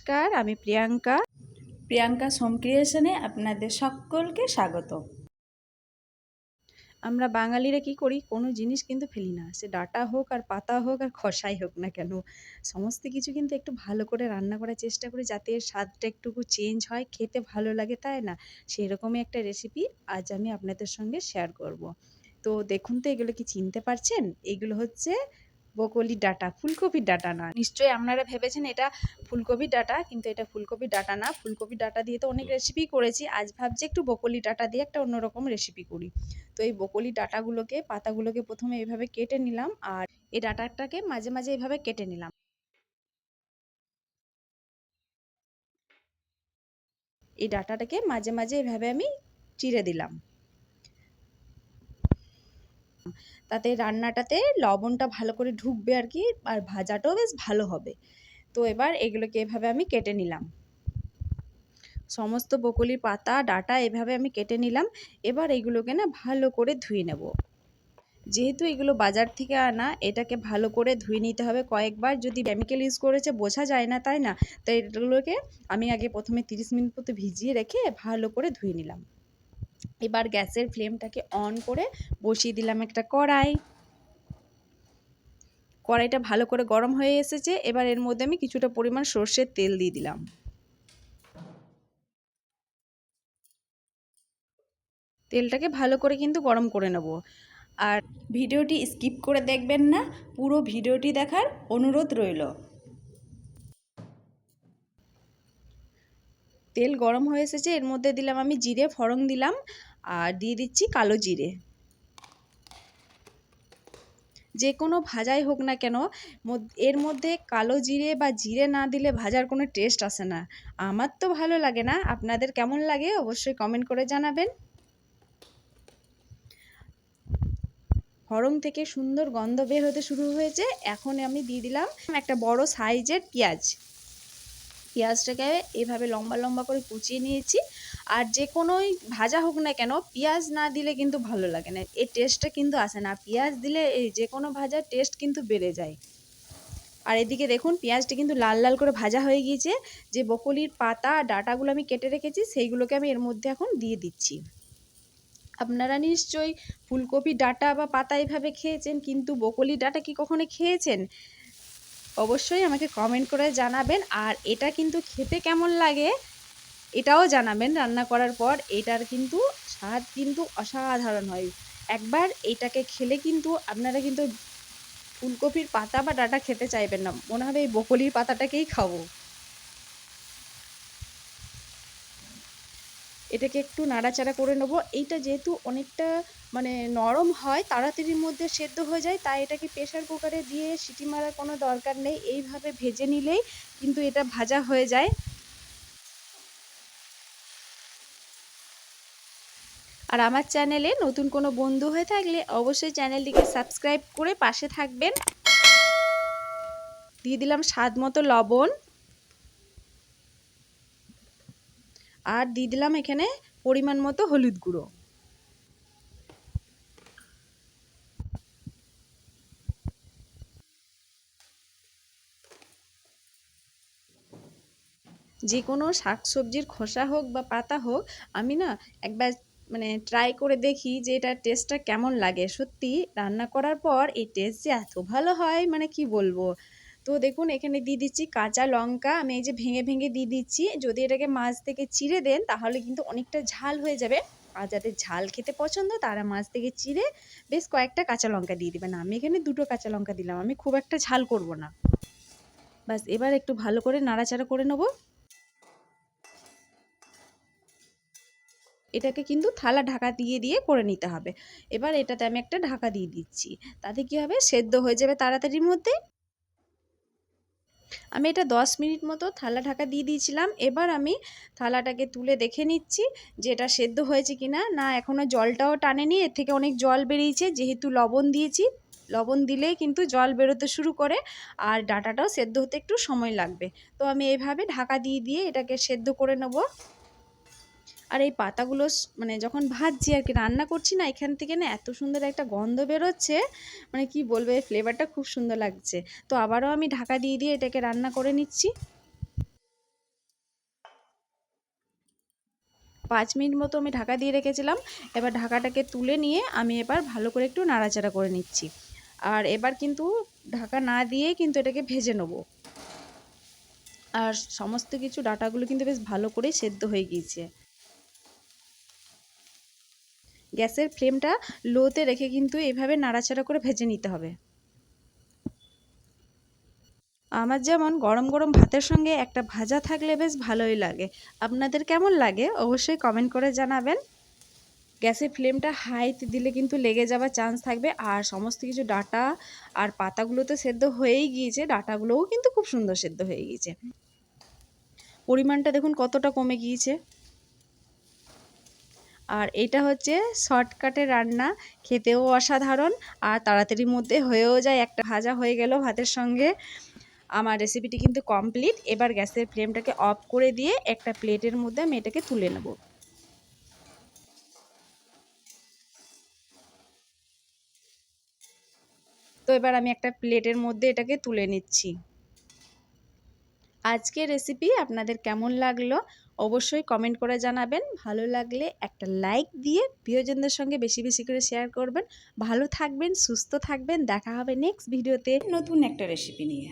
নমস্কার আমি প্রিয়াঙ্কা। প্রিয়াঙ্কা সোম ক্রিয়েশনে আপনাদের সকলকে স্বাগত। আমরা বাঙালিরা কি করি? কোনো জিনিস কিন্তু ফেলি না। সে ডাটা হোক আর পাতা হোক আর খসাই হোক না কেন সমস্ত কিছু কিন্তু একটু ভালো করে রান্না করার চেষ্টা করি যাতে এর স্বাদটা একটুকু চেঞ্জ হয় খেতে ভালো লাগে তাই না? সেই রকমই একটা রেসিপি আজ আমি আপনাদের সঙ্গে শেয়ার করব। তো দেখুন তো এগুলো কি চিনতে পারছেন? এগুলো হচ্ছে বকলির ডাটা ফুলকপির ডাটা না নিশ্চয়ই আপনারা ভেবেছেন এটা ফুলকপির ডাটা কিন্তু এটা ফুলকপির ডাটা না। ফুলকপির ডাটা দিয়ে তো অনেক রেসিপি করেছি। আজ ভাবছি একটু বকলি ডাটা দিয়ে একটা অন্যরকম রেসিপি করি। তো এই বকলি ডাটাগুলোকে পাতাগুলোকে প্রথমে এইভাবে কেটে নিলাম আর এই ডাটাটাকে মাঝে মাঝে এইভাবে কেটে নিলাম। এই ডাটাটাকে মাঝে মাঝে এভাবে আমি চিড়ে দিলাম। তাতে রান্নাটাতে লবণটা ভালো করে ঢুকবে আর কি, আর ভাজাটাও বেশ ভালো হবে। তো এবার এগুলোকে এভাবে আমি কেটে নিলাম। সমস্ত বকুলির পাতা, ডাটা এভাবে আমি কেটে নিলাম। এবার এগুলোকে না ভালো করে ধুয়ে নেব। যেহেতু এগুলো বাজার থেকে আনা, এটাকে ভালো করে ধুয়ে নিতে হবে। কয়েকবার যদি কেমিক্যাল ইউজ করেছে, বোঝা যায় না, তাই না? তাই এগুলোকে আমি আগে প্রথমে তিরিশ মিনিট মতো ভিজিয়ে রেখে ভালো করে ধুয়ে নিলাম। এবার গ্যাসের ফ্লেমটাকে অন করে বসিয়ে দিলাম একটা কড়াই। কড়াইটা ভালো করে গরম হয়ে এসেছে, এবার এর মধ্যে আমি কিছুটা পরিমাণ সর্ষের তেল দিয়ে দিলাম। তেলটাকে ভালো করে কিন্তু গরম করে নেব। আর ভিডিওটি স্কিপ করে দেখবেন না, পুরো ভিডিওটি দেখার অনুরোধ রইল। তেল গরম হয়ে এসেছে, এর মধ্যে দিলাম আমি জিরে ফড়ং দিলাম। আর দিয়ে দিচ্ছি কালো জিরে। যে কোনো ভাজাই হোক না কেন এর মধ্যে কালো জিরে বা জিরে না দিলে ভাজার কোনো টেস্ট আসে না। আমার তো ভালো লাগে না। আপনাদের কেমন লাগে অবশ্যই কমেন্ট করে জানাবেন। ফড়ং থেকে সুন্দর গন্ধ বের হতে শুরু হয়েছে। এখন আমি দিয়ে দিলাম একটা বড় সাইজের পেঁয়াজ। পেঁয়াজটাকে এভাবে লম্বা লম্বা করে কুচিয়ে নিয়েছি। আর যে কোনোই ভাজা হোক না কেন, পেঁয়াজ না দিলে কিন্তু ভালো লাগে না। এর টেস্টটা কিন্তু আসে না। পেঁয়াজ দিলে এই যে কোনো ভাজার টেস্ট কিন্তু বেড়ে যায়। আর এদিকে দেখুন, পেঁয়াজটা কিন্তু লাল লাল করে ভাজা হয়ে গিয়েছে। যে বকলির পাতা ডাটাগুলো আমি কেটে রেখেছি, সেইগুলোকে আমি এর মধ্যে এখন দিয়ে দিচ্ছি। আপনারা নিশ্চয়ই ফুলকপি ডাটা বা পাতা এভাবে খেয়েছেন, কিন্তু বকলি ডাটা কি কখনো খেয়েছেন? অবশ্যই আমাকে কমেন্ট করে জানাবেন। আর এটা কিন্তু খেতে কেমন লাগে, এটাও জানাবেন। রান্না করার পর এটার কিন্তু স্বাদ কিন্তু অসাধারণ হয়। একবার এটাকে খেলে কিন্তু আপনারা কিন্তু ফুলকপির পাতা বা ডাটা খেতে চাইবেন না। মনে হবে এই বকলির পাতাটাকেই খাব। এটাকে একটু নাড়াচাড়া করে নেব। এইটা যেহেতু অনেকটা মানে নরম হয়, তাড়াতাড়ির মধ্যে সেদ্ধ হয়ে যায়, তাই এটাকে প্রেশার কুকারে দিয়ে সিটি মারার কোনো দরকার নেই। এইভাবে ভেজে নিলেই কিন্তু এটা ভাজা হয়ে যায়। আর আমার চ্যানেলে নতুন কোনো বন্ধু হয়ে থাকলে অবশ্যই চ্যানেলটিকে সাবস্ক্রাইব করে পাশে থাকবেন। দিয়ে দিলাম স্বাদ মতো লবণ। আর দিয়ে দিলাম এখানে পরিমাণ মতো হলুদ গুঁড়ো। যে কোনো শাক সবজির খোসা হোক বা পাতা হোক, আমি না একবার মানে ট্রাই করে দেখি যে এটার টেস্টটা কেমন লাগে। সত্যি রান্না করার পর এই টেস্ট যে এত ভালো হয় মানে কি বলব? তো দেখুন, এখানে দিয়ে দিচ্ছি কাঁচা লঙ্কা। আমি এই যে ভেঙে ভেঙে দিয়ে দিচ্ছি। যদি এটাকে মাছ থেকে চিড়ে দেন, তাহলে কিন্তু অনেকটা ঝাল হয়ে যাবে। আর যাদের ঝাল খেতে পছন্দ, তারা মাছ থেকে চিড়ে বেশ কয়েকটা কাঁচা লঙ্কা দিয়ে দেবেন। আমি এখানে দুটো কাঁচা লঙ্কা দিলাম। আমি খুব একটা ঝাল করব না। বাস এবার একটু ভালো করে নাড়াচাড়া করে নেব। এটাকে কিন্তু থালা ঢাকা দিয়ে দিয়ে করে নিতে হবে। এবার এটাতে আমি একটা ঢাকা দিয়ে দিচ্ছি। তাতে কি হবে? সেদ্ধ হয়ে যাবে তাড়াতাড়ির মধ্যে। আমি এটা দশ মিনিট মতো থালা ঢাকা দিয়ে দিয়েছিলাম। এবার আমি থালাটাকে তুলে দেখে নিচ্ছি যে এটা সেদ্ধ হয়েছে কি না না এখনও জলটাও টানেনি। এর থেকে অনেক জল বেরিয়েছে। যেহেতু লবণ দিয়েছি, লবণ দিলে কিন্তু জল বেরোতে শুরু করে আর ডাটাটাও সেদ্ধ হতে একটু সময় লাগবে। তো আমি এভাবে ঢাকা দিয়ে দিয়ে এটাকে সেদ্ধ করে নেব। আর এই পাতাগুলো মানে যখন ভাজছি আর কি, রান্না করছি না, এখান থেকে না এত সুন্দর একটা গন্ধ বেরোচ্ছে মানে কি বলবে ফ্লেভারটা খুব সুন্দর লাগছে। তো আবারও আমি ঢাকা দিয়ে দিয়ে এটাকে রান্না করে নিচ্ছি। পাঁচ মিনিট মতো আমি ঢাকা দিয়ে রেখেছিলাম, এবার ঢাকাটাকে তুলে নিয়ে আমি এবার ভালো করে একটু নাড়াচাড়া করে নিচ্ছি। আর এবার কিন্তু ঢাকা না দিয়ে কিন্তু এটাকে ভেজে নেব। আর সমস্ত কিছু ডাটাগুলো কিন্তু বেশ ভালো করে সেদ্ধ হয়ে গিয়েছে। গ্যাসের ফ্লেমটা লোতে রেখে কিন্তু এভাবে নাড়াচাড়া করে ভেজে নিতে হবে। আমার যেমন গরম গরম ভাতের সঙ্গে একটা ভাজা থাকলে বেশ ভালোই লাগে। আপনাদের কেমন লাগে? অবশ্যই কমেন্ট করে জানাবেন। গ্যাসের ফ্লেমটা হাইতে দিলে কিন্তু লেগে যাওয়ার চান্স থাকবে। আর সমস্ত কিছু ডাটা আর পাতাগুলো তো সেদ্ধ হয়েই গিয়েছে, ডাটাগুলোও কিন্তু খুব সুন্দর সেদ্ধ হয়ে গিয়েছে। পরিমাণটা দেখুন কতটা কমে গিয়েছে। আর এটা হচ্ছে শর্টকাটে রান্না, খেতেও অসাধারণ আর তাড়াতাড়ির মধ্যে হয়েও যায়। একটা ভাজা হয়ে গেল ভাতের সঙ্গে। আমার রেসিপিটি কিন্তু কমপ্লিট এবার গ্যাসের ফ্লেমটাকে অফ করে দিয়ে একটা প্লেটের মধ্যে আমি এটাকে তুলে নেব। তো এবার আমি একটা প্লেটের মধ্যে এটাকে তুলে নিচ্ছি। আজকের রেসিপি আপনাদের কেমন লাগল অবশ্যই কমেন্ট করে জানাবেন। ভালো লাগলে একটা লাইক দিয়ে প্রিয়জনদের সঙ্গে বেশি বেশি করে শেয়ার করবেন। ভালো থাকবেন, সুস্থ থাকবেন। দেখা হবে নেক্সট ভিডিওতে নতুন একটা রেসিপি নিয়ে।